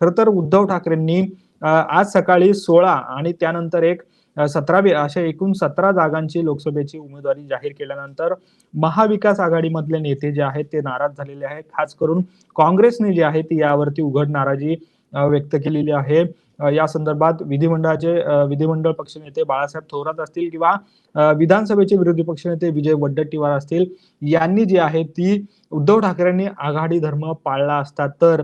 खर तर उद्धव ठाकरेंनी आज सकाळी सोळा आणि त्यानंतर एक सतरावी अशा एकूण सतरा जागांची लोकसभेची उमेदवारी जाहीर केल्यानंतर महाविकास आघाडीमधले नेते जे आहेत ते नाराज झालेले आहेत. खास करून काँग्रेसने जे आहे ती यावरती उघड नाराजी व्यक्त केलेली आहे. या संदर्भात विधिमंडळाचे विधिमंडळ पक्षनेते बाळासाहेब थोरात असतील किंवा विधानसभेचे विरोधी पक्षनेते विजय वड्डट्टीवार असतील यांनी जी आहे ती उद्धव ठाकरेंनी आघाडी धर्म पाळला असता. तर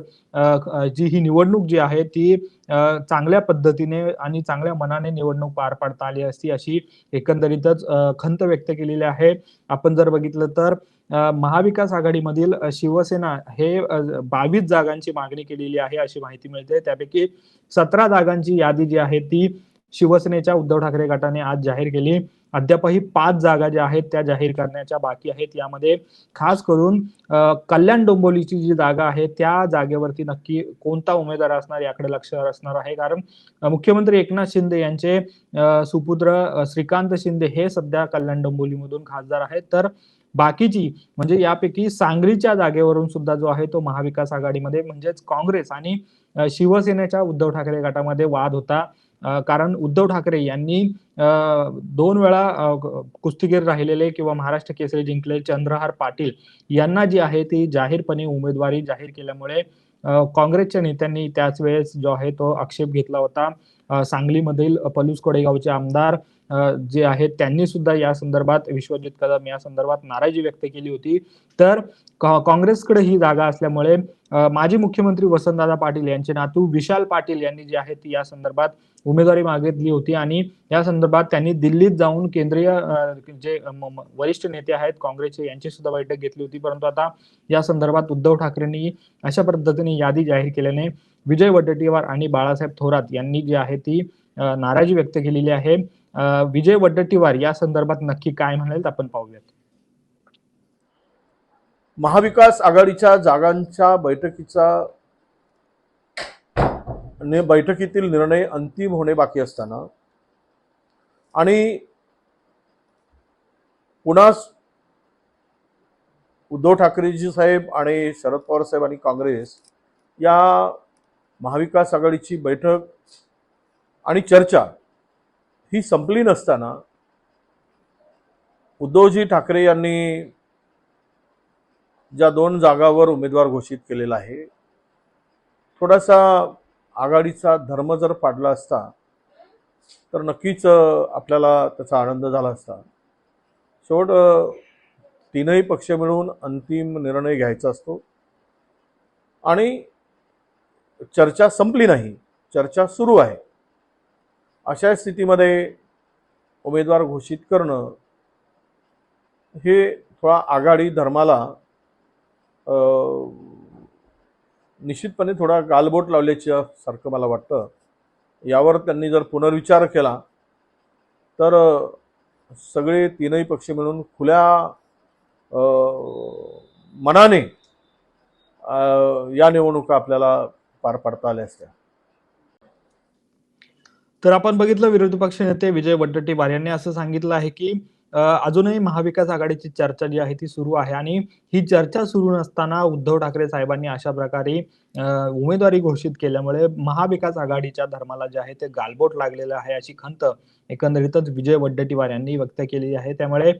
जी ही निवडणूक जी आहे ती चांगल्या पद्धतीने आणि चांगल्या मनाने निवडणूक पार पाडता आली असती अशी एकंदरीतच खंत व्यक्त केलेली आहे. आपण जर बघितलं तर महाविकास आघाडीमधील शिवसेना हे बावीस जागांची मागणी केलेली आहे अशी माहिती मिळते. त्यापैकी सतरा जागांची यादी जी आहे ती शिवसेनेच्या उद्धव ठाकरे गटाने आज जाहीर केली. अद्यापही पाच जागा ज्या आहेत त्या जाहीर करण्याच्या बाकी आहेत. यामध्ये खास करून कल्याण डोंबोलीची जी जागा आहे त्या जागेवरती नक्की कोणता उमेदवार असणार याकडे लक्ष असणार आहे. कारण मुख्यमंत्री एकनाथ शिंदे यांचे सुपुत्र श्रीकांत शिंदे हे सध्या कल्याण डोंबोलीमधून खासदार आहेत. तर बाकीची म्हणजे यापैकी सांगलीच्या जागेवरून सुद्धा जो आहे तो महाविकास आघाडीमध्ये म्हणजेच काँग्रेस आणि शिवसेनेच्या उद्धव ठाकरे गटामध्ये वाद होता. कारण उद्धव ठाकरे यांनी दोन वेळा कुस्तीगीर राहिलेले किंवा महाराष्ट्र केसरी जिंकले. चंद्रहार पाटील यांना जी आहे ती जाहीरपणे उमेदवारी जाहीर केल्यामुळे काँग्रेसच्या नेत्यांनी त्याच वेळेस जो आहे तो आक्षेप घेतला होता. सांगलीमधील पलूस कोडेगावचे आमदार जे आहेत त्यांनी सुद्धा या संदर्भात विश्वजित कदम या संदर्भात नाराजी व्यक्त केली होती. तर काँग्रेसकडे ही जागा असल्यामुळे माजी मुख्यमंत्री वसंतदादा पाटील यांचे नातू विशाल पाटील यांनी जी आहे ती या संदर्भात उमेदवारी मागितली होती आणि या संदर्भात त्यांनी दिल्लीत जाऊन केंद्रीय जे वरिष्ठ नेते आहेत काँग्रेसचे यांची सुद्धा बैठक घेतली होती. परंतु आता या संदर्भात उद्धव ठाकरेंनी अशा पद्धतीने यादी जाहीर केल्याने विजय वडेट्टीवार आणि बाळासाहेब थोरात यांनी जी आहे ती नाराजी व्यक्त केलेली आहे. विजय वडेट्टीवार या संदर्भात नक्की काय म्हणाल आपण पाहूयात. महाविकास आघाडीच्या जागांच्या बैठकीचा ने बैठकीतील निर्णय अंतिम होणे बाकी असताना आणि पुन्हा उद्धव ठाकरेजी साहेब आणि शरद पवार साहेब आणि काँग्रेस या महाविकास आघाडीची बैठक आणि चर्चा ही संपली नसताना उद्धवजी ठाकरे यांनी ज्या दोन जागावर उमेदवार घोषित केलेला आहे थोडासा आघाडीचा धर्म जर पाडला असता तर नक्कीच आपल्याला त्याचा आनंद झाला असता. शेवट तीनही पक्ष मिळून अंतिम निर्णय घ्यायचा असतो. आणि चर्चा संपली नाही चर्चा सुरू आहे. अशा स्थितीमध्ये उमेदवार घोषित करणं हे थोडा आघाडी धर्माला निश्चितपणे थोडा गालबोट लावल्याच्या सारखं मला वाटतं. यावर त्यांनी जर पुनर्विचार केला तर सगळे तीनही पक्ष मिळून खुल्या मनाने या निवडणुका आपल्याला पार पाडता आल्या असत्या. तर आपण बघितलं विरोधी पक्ष नेते विजय वडेट्टीवार यांनी असं सांगितलं आहे की अजूनही महाविकास आघाडीची चर्चा जी आहे ती सुरू आहे आणि ही चर्चा सुरू नसताना उद्धव ठाकरे साहेबांनी अशा प्रकारे उमेदवारी घोषित केल्यामुळे महाविकास आघाडीच्या धर्माला जे आहे ते गालबोट लागलेलं आहे अशी खंत एकंदरीतच विजय वड्डटीवार यांनी व्यक्त केलेली आहे. त्यामुळे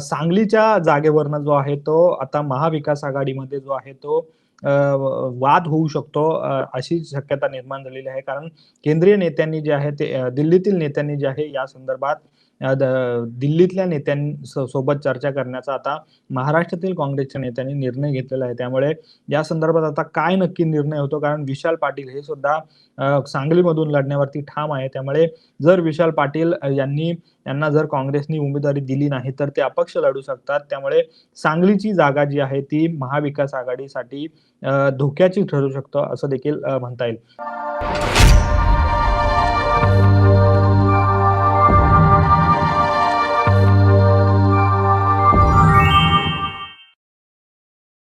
सांगलीच्या जागेवरनं जो आहे तो आता महाविकास आघाडीमध्ये जो आहे तो वाद होऊ शकतो अशी शक्यता निर्माण झालेली आहे. कारण केंद्रीय नेत्यांनी जे आहे ते दिल्लीतील नेत्यांनी जे आहे या संदर्भात दिल्लीतल्या नेत्यां दिल्लीतल्या नेत्यांसोबत चर्चा करण्याचा आता महाराष्ट्रातील काँग्रेसच्या नेत्यांनी निर्णय घेतलेला आहे. त्यामुळे या संदर्भात आता काय नक्की निर्णय होतो? कारण विशाल पाटील हे सुद्धा सांगलीमधून लढण्यावरती ठाम आहे. त्यामुळे जर विशाल पाटील यांनी यांना जर काँग्रेसनी उमेदवारी दिली नाही तर ते अपक्ष लढू शकतात. त्यामुळे सांगलीची जागा जी आहे ती महाविकास आघाडीसाठी धोक्याची ठरू शकतो असं देखील म्हणता येईल.